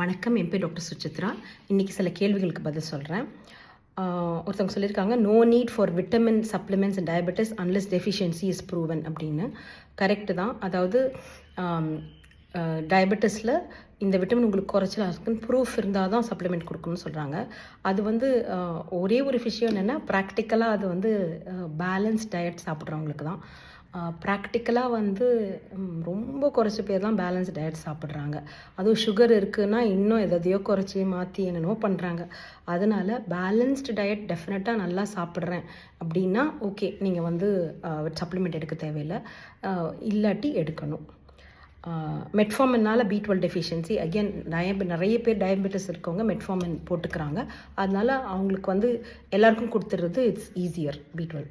வணக்கம் என் பேர் டாக்டர் சுசித்ரா. இன்றைக்கி சில கேள்விகளுக்கு பதில் சொல்கிறேன் ஒருத்தவங்க சொல்லியிருக்காங்க no need for vitamin supplements and diabetes unless deficiency is proven அப்படின்னு. கரெக்டு தான். அதாவது டயபெட்டிஸில் இந்த விட்டமின் உங்களுக்கு குறைச்சலாக இருக்குன்னு ப்ரூஃப் இருந்தால் தான் சப்ளிமெண்ட் கொடுக்கணும்னு சொல்கிறாங்க அது வந்து ஒரே ஒரு விஷயம் என்னென்னா ப்ராக்டிக்கலாக அது வந்து பேலன்ஸ் டயட் சாப்பிட்றவங்களுக்கு தான். ப்ராக்டிக்கலாக வந்து ரொம்ப குறைச்ச பேர் தான் பேலன்ஸ் டயட் சாப்பிட்றாங்க. அதுவும் சுகர் இருக்குன்னா இன்னும் எதையோ குறைச்சி மாற்றி என்னென்னோ பண்ணுறாங்க அதனால் பேலன்ஸ்டு டயட் டெஃபினட்டாக நல்லா சாப்பிட்றேன். அப்படின்னா ஓகே நீங்கள் வந்து சப்ளிமெண்ட் எடுக்க தேவையில்லை. இல்லாட்டி எடுக்கணும். மெட்ஃபார்மனால் பி டுவெல் டெஃபிஷியன்சி அகேன் டயபி நிறைய பேர் டயபெட்டிஸ் இருக்கவங்க மெட்ஃபார்மின் போட்டுக்கிறாங்க. அதனால் அவங்களுக்கு வந்து எல்லாருக்கும் கொடுத்துறது இட்ஸ் ஈஸியர் பி டுவெல்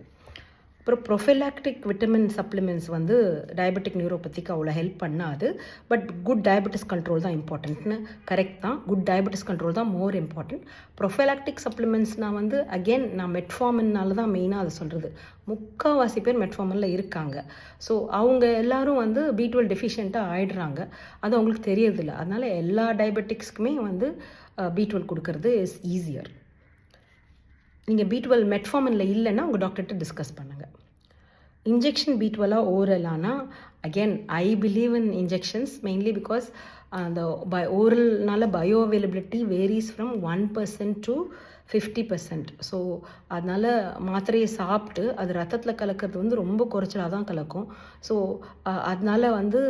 அப்புறம் ப்ரொஃபெலாக்டிக் விட்டமின் சப்ளிமெண்ட்ஸ் வந்து டயபெட்டிக் நியூரோபதிக்கு அவ்வளோ ஹெல்ப் பண்ணாது. பட் குட் டயபெட்டிஸ் கண்ட்ரோல் தான் இம்பார்ட்டன்ட்னு கரெக்ட் தான். குட் டயபெட்டிஸ் கண்ட்ரோல் தான் மோர் இம்பார்ட்டன்ட் ப்ரொஃபெலாக்டிக் சப்ளிமெண்ட்ஸ்னால் வந்து அகெயின் நான் மெட்ஃபார்மின்னால தான் மெயினாக அதை சொல்கிறது முக்கால்வாசி பேர் மெட்ஃபார்மனில் இருக்காங்க. ஸோ அவங்க எல்லாரும் வந்து பி டுவெல் டெஃபிஷியண்ட்டாக ஆயிடுறாங்க. அது அவங்களுக்கு தெரியறதில்ல. அதனால் எல்லா டயபெட்டிக்ஸ்க்குமே வந்து பி டுவெல் கொடுக்கறது இஸ் ஈஸியர் நீங்கள் பி டுவெல் மெட்ஃபார்மனில் இல்லைன்னா உங்கள் டாக்டர்கிட்ட டிஸ்கஸ் பண்ணுங்கள் இன்ஜெக்ஷன் பி டுவெல்லாக ஆனால் again I believe in injections mainly because அந்த by ஓரல்னால bio availability varies from one percent to fifty percent so அதனால் மாத்திரையை சாப்பிட்டு அது ரத்தத்தில் கலக்கிறது வந்து ரொம்ப குறைச்சலாக தான் கலக்கும். ஸோ அதனால் வந்து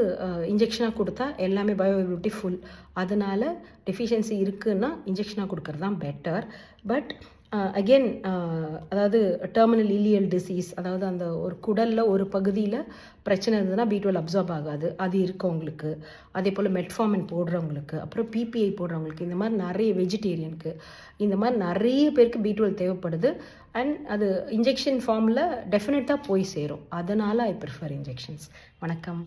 இன்ஜெக்ஷனாக கொடுத்தா எல்லாமே பயோ அவைலபிலிட்டி ஃபுல் அதனால் டெஃபிஷியன்சி இருக்குன்னா இன்ஜெக்ஷனாக கொடுக்கறது தான் பெட்டர் பட் அகெயின் அதாவது டெர்மினல் இலியல் டிசீஸ் அதாவது அந்த ஒரு குடலில் ஒரு பகுதியில் பிரச்சனை இருந்ததுன்னா பி டுவெல் அப்சார்ப் ஆகாது. அது இருக்கவங்களுக்கு அதே போல் மெட்ஃபார்மின் போடுறவங்களுக்கு அப்புறம் பிபிஐ போடுறவங்களுக்கு இந்த மாதிரி நிறைய வெஜிடேரியனுக்கு இந்த மாதிரி நிறைய பேருக்கு பி டுவெல் தேவைப்படுது. அண்ட் அது இன்ஜெக்ஷன் ஃபார்மில் டெஃபினட்டாக போய் சேரும். அதனால் ஐ ப்ரிஃபர் இன்ஜெக்ஷன்ஸ் வணக்கம்.